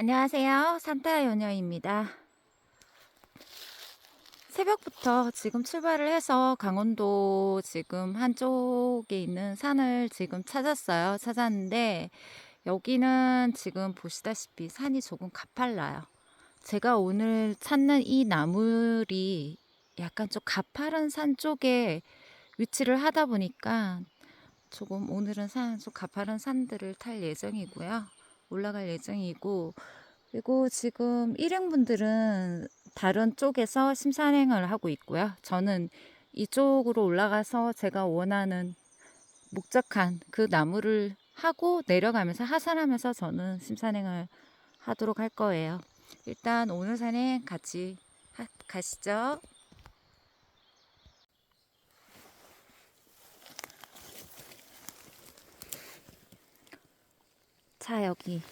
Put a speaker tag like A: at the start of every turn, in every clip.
A: 안녕하세요. 산타 요녀입니다. 새벽부터 지금 출발을 해서 강원도 지금 한쪽에 있는 산을 지금 찾았어요. 찾았는데 여기는 지금 보시다시피 산이 조금 가팔라요. 제가 오늘 찾는 이 나물이 약간 좀 가파른 산 쪽에 위치를 하다 보니까 조금 오늘은 산, 좀 가파른 산들을 탈 예정이고요. 올라갈 예정이고 그리고 지금 일행분들은 다른 쪽에서 심사행을 하고 있고요. 저는 이쪽으로 올라가서 제가 원하는 목적한 그 나무를 하고 내려가면서 하산하면서 저는 심사행을 하도록 할 거예요. 일단 오늘 산행 같이 하- 가시죠. 자, 여기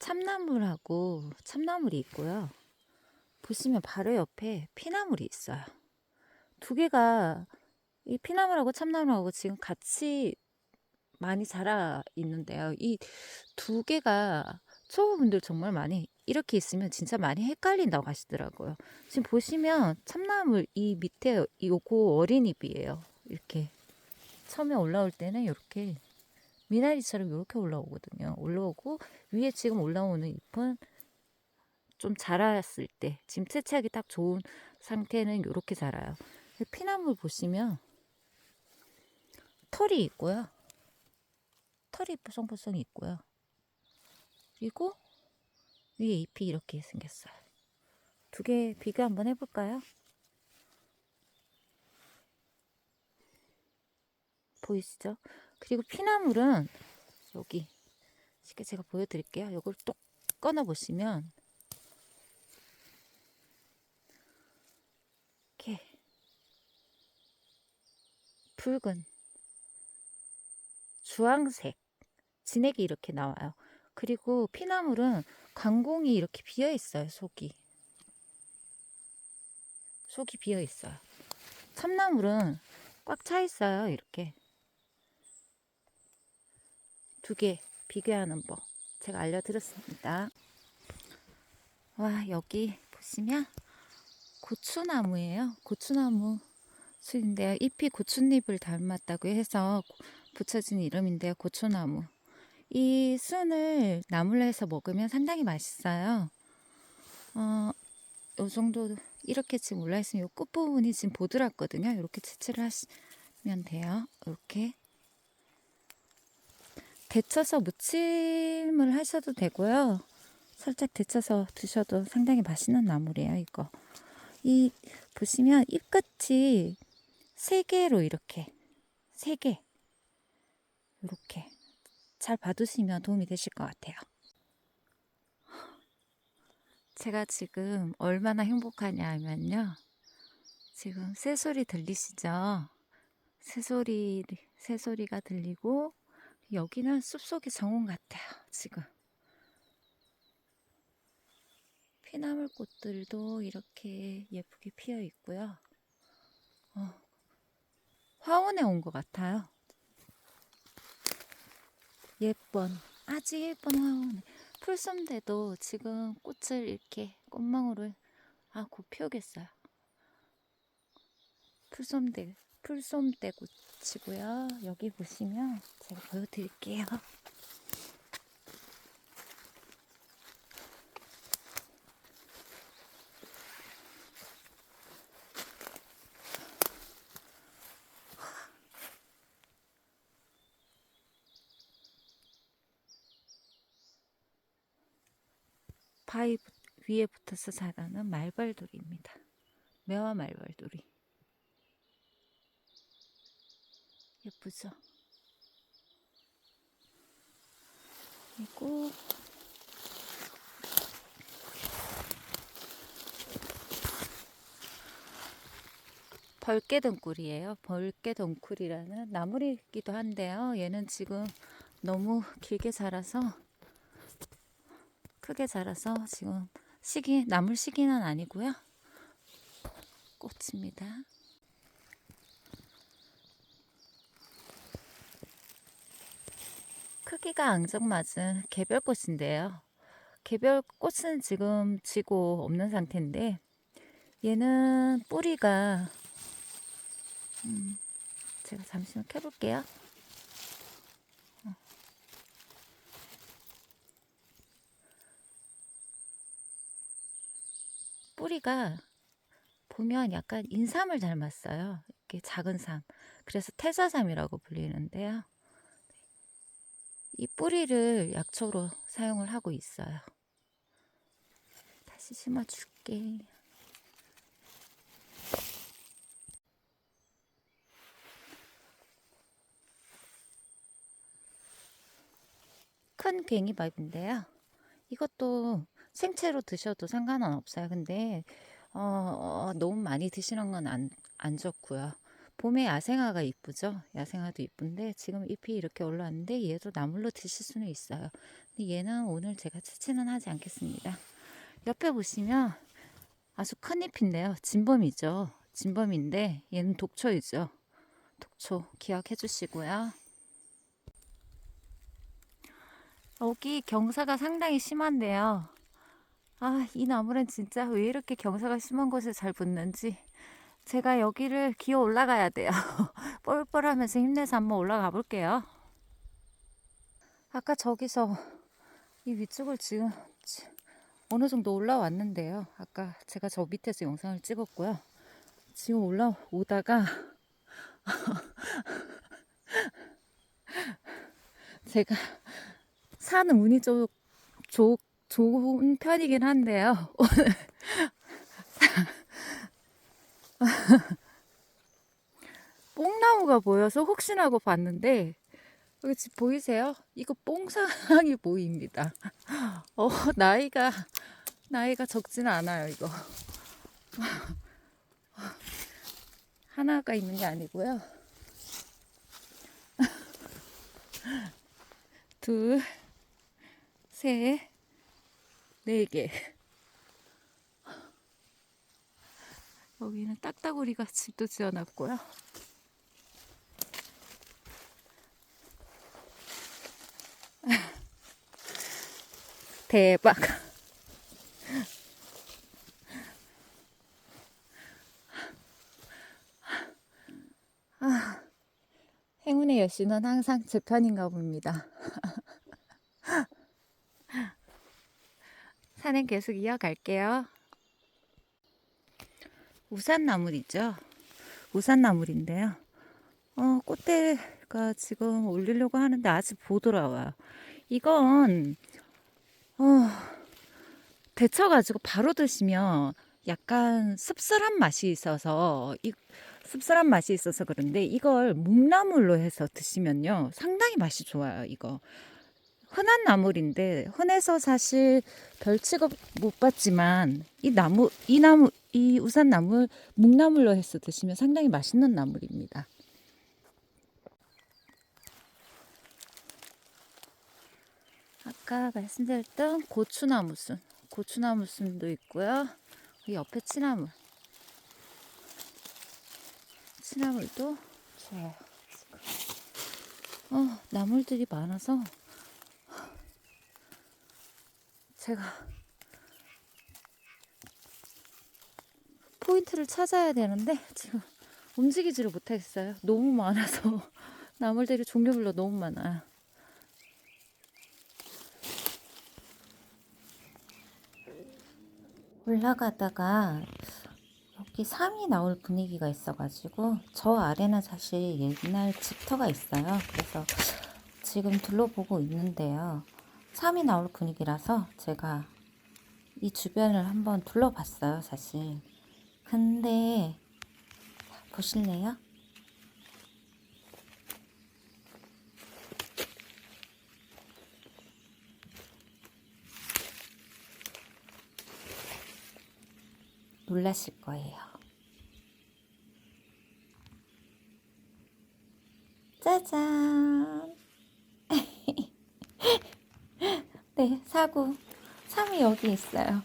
A: 참나물하고 참나물이 있고요. 보시면 바로 옆에 피나물이 있어요. 두 개가 이 피나물하고 참나물하고 지금 같이 많이 자라 있는데요. 이 두 개가 초보분들 정말 많이 이렇게 있으면 진짜 많이 헷갈린다고 하시더라고요. 지금 보시면 참나물 이 밑에 요거 어린잎이에요. 이렇게 처음에 올라올 때는 이렇게 미나리처럼 이렇게 올라오거든요. 올라오고 위에 지금 올라오는 잎은 좀 자랐을 때 지금 채취하기 딱 좋은 상태는 이렇게 자라요. 피나물 보시면 털이 있고요. 털이 뽀송뽀송 있고요. 그리고 위에 잎이 이렇게 생겼어요. 두 개 비교 한번 해볼까요? 보이시죠? 그리고 피나물은 여기 쉽게 제가 보여드릴게요. 이걸 또 꺼내 보시면 이렇게 붉은 주황색 진액이 이렇게 나와요. 그리고 피나물은 관공이 이렇게 비어 있어요. 속이 속이 비어 있어요. 참나물은 꽉 차 있어요. 이렇게 두 개 비교하는 법 제가 알려드렸습니다. 와 여기 보시면 고추나무예요. 고추나무 수인데요. 잎이 고추잎을 닮았다고 해서 붙여진 이름인데요. 고추나무. 이 순을 나물로 해서 먹으면 상당히 맛있어요. 어, 요 정도 이렇게 지금 올라 있으면 요 끝부분이 지금 보드랍거든요. 이렇게 채취를 하시면 돼요. 이렇게. 데쳐서 무침을 하셔도 되고요. 살짝 데쳐서 드셔도 상당히 맛있는 나물이에요, 이거. 이 보시면 잎끝이 세 개로 이렇게 세 개. 이렇게 잘 봐두시면 도움이 되실 것 같아요. 제가 지금 얼마나 행복하냐 하면요. 지금 새소리 들리시죠? 새소리, 새소리가 들리고, 여기는 숲속의 정원 같아요, 지금. 피나물 꽃들도 이렇게 예쁘게 피어 있고요. 어, 화원에 온 것 같아요. 예쁜, 아주 예쁜 화원에. 풀솜대도 지금 꽃을 이렇게 꽃망울을, 아, 곧 피우겠어요. 풀솜대, 풀솜대 꽃이고요. 여기 보시면 제가 보여드릴게요. 바위 붙- 위에 붙어서 자라는 말벌돌입니다. 매화 말벌돌이. 예쁘죠? 그리고 벌개덩굴이에요. 벌개덩굴이라는 나물이기도 한데요. 얘는 지금 너무 길게 자라서 크게 자라서 지금 시기 나물 시기는 아니고요. 꽃입니다. 크기가 앙증맞은 개별꽃인데요. 개별꽃은 지금 지고 없는 상태인데 얘는 뿌리가 음, 제가 잠시만 켜볼게요. 어. 뿌리가 보면 약간 인삼을 닮았어요. 이렇게 작은 삶. 그래서 태사삼이라고 불리는데요. 이 뿌리를 약초로 사용을 하고 있어요. 다시 심어줄게. 큰 괭이밥인데요. 이것도 생채로 드셔도 상관은 없어요. 근데 어, 너무 많이 드시는 건 안 안 좋고요. 봄에 야생화가 이쁘죠? 야생화도 이쁜데 지금 잎이 이렇게 올라왔는데 얘도 나물로 드실 수는 있어요. 근데 얘는 오늘 제가 채취는 하지 않겠습니다. 옆에 보시면 아주 큰 잎인데요. 진범이죠. 진범인데 얘는 독초이죠. 독초 기억해 주시고요. 여기 경사가 상당히 심한데요. 아, 이 나무는 진짜 왜 이렇게 경사가 심한 곳에 잘 붙는지. 제가 여기를 기어 올라가야 돼요. 뻘뻘하면서 힘내서 한번 올라가 볼게요. 아까 저기서 이 위쪽을 지금 지- 어느 정도 올라왔는데요. 아까 제가 저 밑에서 영상을 찍었고요. 지금 올라오다가 제가 사는 운이 좀 좋, 좋은 편이긴 한데요. 오늘 뽕나무가 보여서 혹시나 하고 봤는데 여기 집 보이세요? 이거 뽕상이 보입니다. 어, 나이가 나이가 적지는 않아요, 이거. 하나가 있는 게 아니고요. 둘, 셋, 네 개. 여기는 딱따구리가 집도 지어놨고요. 대박. 아, 행운의 여신은 항상 제 편인가 봅니다. 산행 계속 이어갈게요. 우산나물이죠. 우산나물인데요. 어, 꽃대가 지금 올리려고 하는데 아직 못 돌아와요. 이건 어, 데쳐가지고 바로 드시면 약간 씁쓸한 맛이 있어서 이 씁쓸한 맛이 있어서 그런데 이걸 묵나물로 해서 드시면요 상당히 맛이 좋아요 이거 흔한 나물인데 흔해서 사실 별 취급 못 받지만 이 나무 이 나무 이 우산 나물 묵나물로 해서 드시면 상당히 맛있는 나물입니다. 아까 말씀드렸던 고추나무순, 고추나무순도 있고요. 이 옆에 치나물, 치나물도 좋아요. 어, 나물들이 많아서 제가 포인트를 찾아야 되는데 지금 움직이지를 못하겠어요. 너무 많아서 나물들이 종류별로 너무 많아요. 올라가다가 여기 삼이 나올 분위기가 있어가지고 저 아래는 사실 옛날 집터가 있어요. 그래서 지금 둘러보고 있는데요. 삼이 나올 분위기라서 제가 이 주변을 한번 둘러봤어요, 사실. 근데 보실래요? 놀라실 거예요. 짜잔! 네, 사구. 3이 여기 있어요.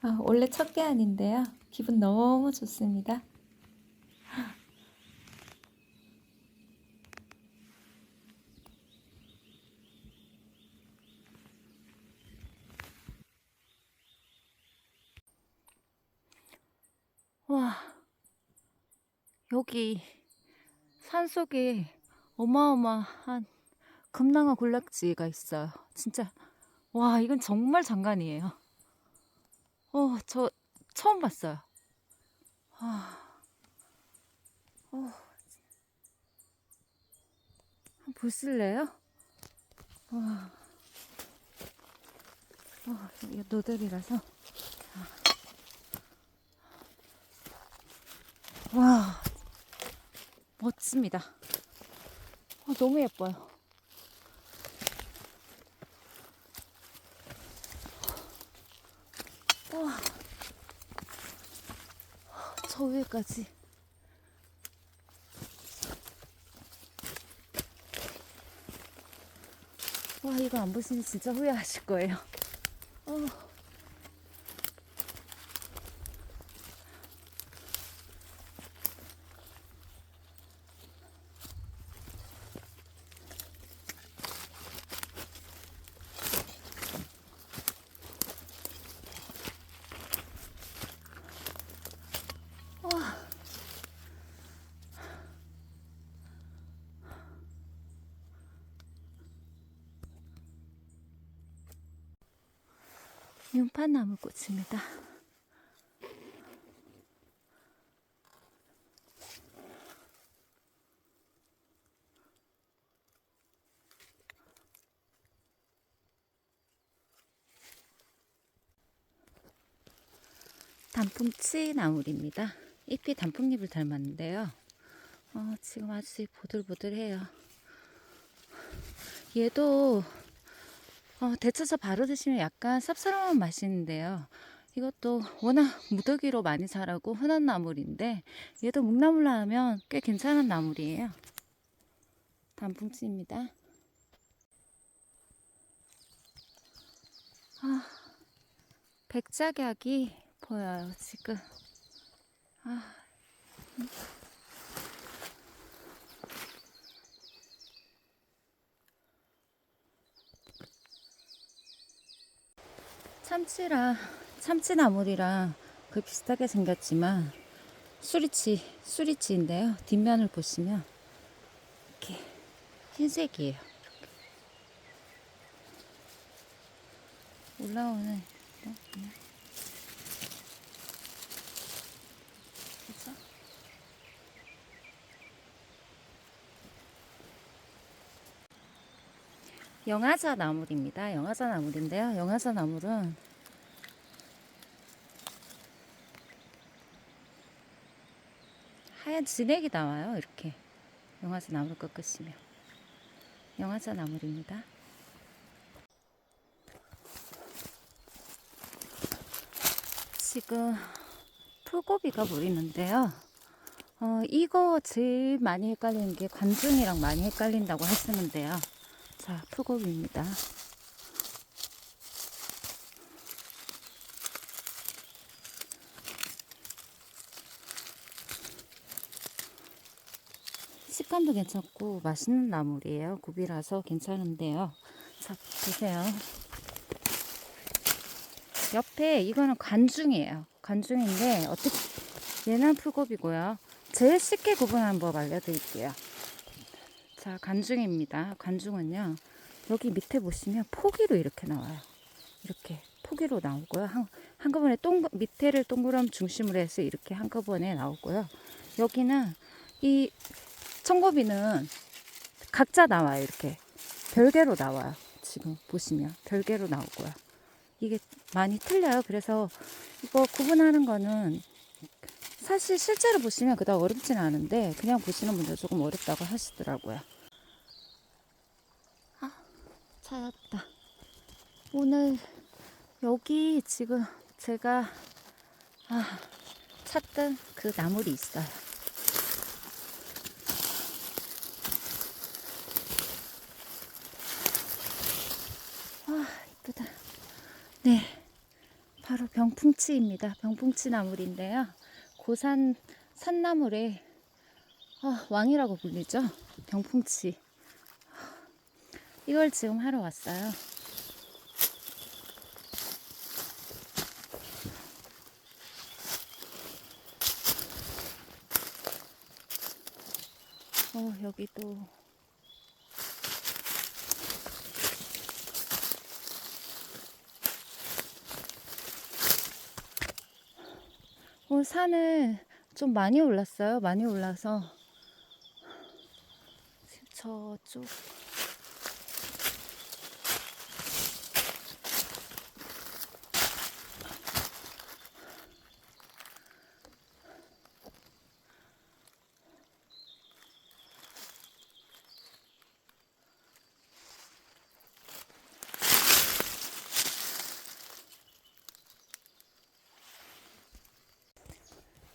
A: 아, 원래 첫 개안인데요. 기분 너무 좋습니다. 와, 여기 산속에 어마어마한 금낭어 군락지가 있어요. 진짜, 와, 이건 정말 장관이에요. 어, 저 처음 봤어요. 아, 어, 보실래요? 와, 어, 이거 노들이라서. 와, 멋집니다. 아, 너무 예뻐요. 와, 저 위에까지. 와, 이거 안 보시면 진짜 후회하실 거예요. 어. 와. 꽃입니다. 단풍치 나물입니다. 잎이 단풍잎을 닮았는데요. 어, 지금 아주 보들보들해요. 얘도 어, 데쳐서 바로 드시면 약간 쌉싸름한 맛이 있는데요. 이것도 워낙 무더기로 많이 자라고 흔한 나물인데 얘도 묵나물로 하면 꽤 괜찮은 나물이에요. 단풍치입니다. 아, 백작약이 보여요, 지금. 아, 참치랑 참치나물이랑 그 비슷하게 생겼지만 수리치 수리치인데요. 뒷면을 보시면 이렇게 흰색이에요. 올라오는? 영화자 나물입니다. 영화자 나물인데요. 영화자 나물은 하얀 진액이 나와요. 이렇게 영화자 나물 꺾으시면 영화자 나물입니다. 지금 풀고비가 보이는데요. 어, 이거 제일 많이 헷갈리는 게 관중이랑 많이 헷갈린다고 하시는데요. 자, 풀고기입니다. 식감도 괜찮고 맛있는 나물이에요. 굽이라서 괜찮은데요. 자, 보세요. 옆에 이거는 관중이에요. 관중인데 어떻게 얘는 풀고기고요. 제일 쉽게 구분하는 법 알려드릴게요. 자, 관중입니다. 관중은요. 여기 밑에 보시면 포기로 이렇게 나와요. 이렇게 포기로 나오고요. 한, 한꺼번에 동 밑에를 동그란 중심으로 해서 이렇게 한꺼번에 나오고요. 여기는 이 청고비는 각자 나와요. 이렇게 별개로 나와요. 지금 보시면 별개로 나오고요. 이게 많이 틀려요. 그래서 이거 구분하는 거는 사실 실제로 보시면 그다음 어렵지는 않은데 그냥 보시는 분들 조금 어렵다고 하시더라고요. 아, 찾았다. 오늘 여기 지금 제가 아, 찾던 그 나물이 있어요. 네, 바로 병풍치입니다. 병풍치 나물인데요. 고산 산나물의 어, 아, 왕이라고 불리죠. 병풍치. 이걸 지금 하러 왔어요. 어, 여기도 산을 좀 많이 올랐어요. 많이 올라서 저쪽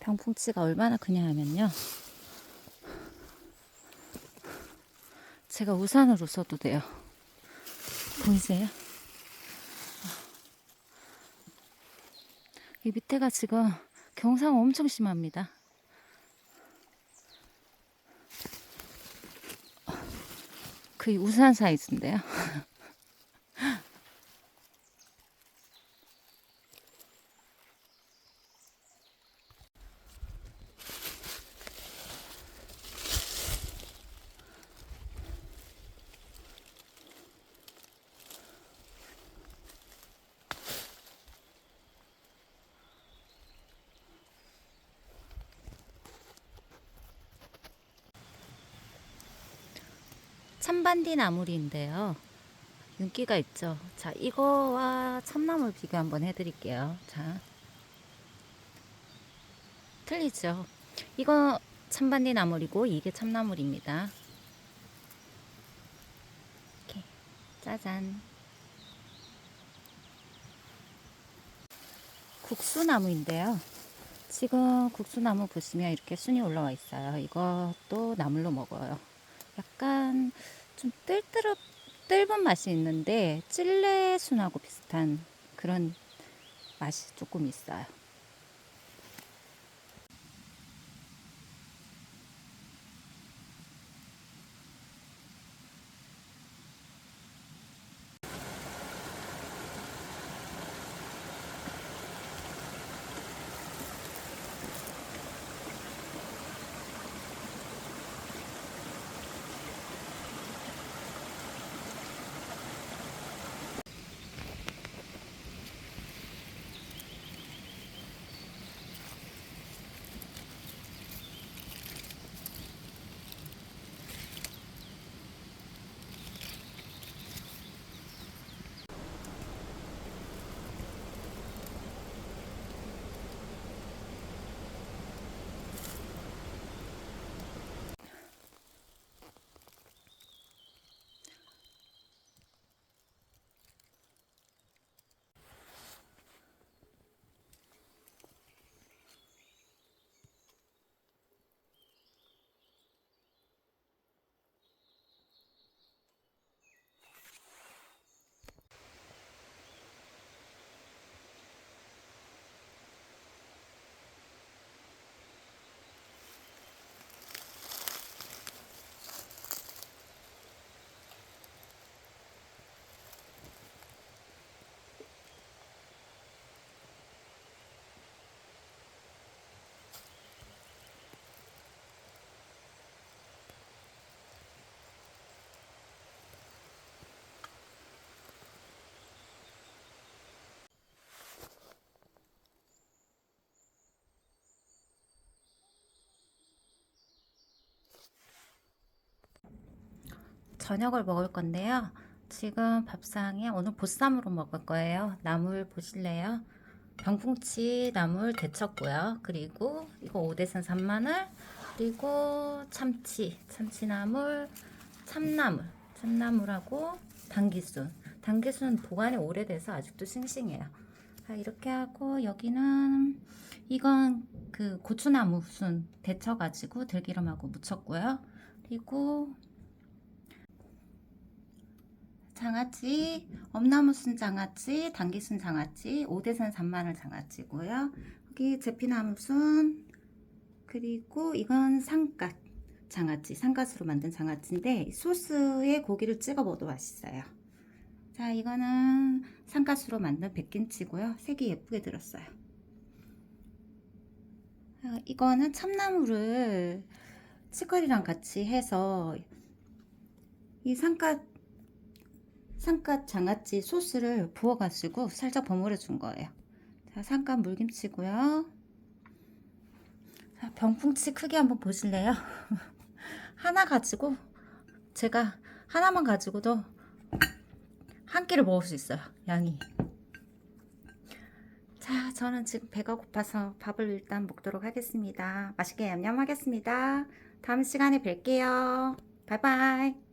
A: 병풍치가 얼마나 크냐 하면요. 제가 우산으로 써도 돼요. 보이세요? 이 밑에가 지금 경사가 엄청 심합니다. 그 우산 사이즈인데요. 참반디 나물인데요. 윤기가 있죠. 자, 이거와 참나물 비교 한번 해드릴게요. 자, 틀리죠. 이거 참반디 나물이고 이게 참나물입니다. 이렇게 짜잔. 국수나무인데요. 지금 국수나무 보시면 이렇게 순이 올라와 있어요. 이것도 나물로 먹어요. 약간 좀 뜰뜨럽 뜰은 맛이 있는데 찔레순하고 비슷한 그런 맛이 조금 있어요. 저녁을 먹을 건데요. 지금 밥상에 오늘 보쌈으로 먹을 거예요. 나물 보실래요? 병풍치 나물 데쳤고요. 그리고 이거 오대산 산마늘, 그리고 참치, 참치나물, 참나물, 참나물하고 당기순. 당기순 보관이 오래돼서 아직도 싱싱해요. 자, 이렇게 하고 여기는 이건 그 고추나무 순 데쳐가지고 들기름하고 무쳤고요. 그리고 장아찌, 엄나무순 장아찌, 당기순 장아찌, 오대산 산마늘 장아찌고요. 여기 제피나무순, 그리고 이건 상갓 장아찌, 상갓으로 만든 장아찌인데 소스에 고기를 찍어 먹어도 맛있어요. 자, 이거는 상갓으로 만든 백김치고요. 색이 예쁘게 들었어요. 아, 이거는 참나무를 치커리랑 같이 해서 이 상갓 상갓 장아찌 소스를 부어가지고 살짝 버무려 준 거예요. 자, 상갓 물김치고요. 자, 병풍치 크기 한번 보실래요? 하나 가지고 제가 하나만 가지고도 한 끼를 먹을 수 있어요. 양이. 자, 저는 지금 배가 고파서 밥을 일단 먹도록 하겠습니다. 맛있게 냠냠하겠습니다. 다음 시간에 뵐게요. 바이바이.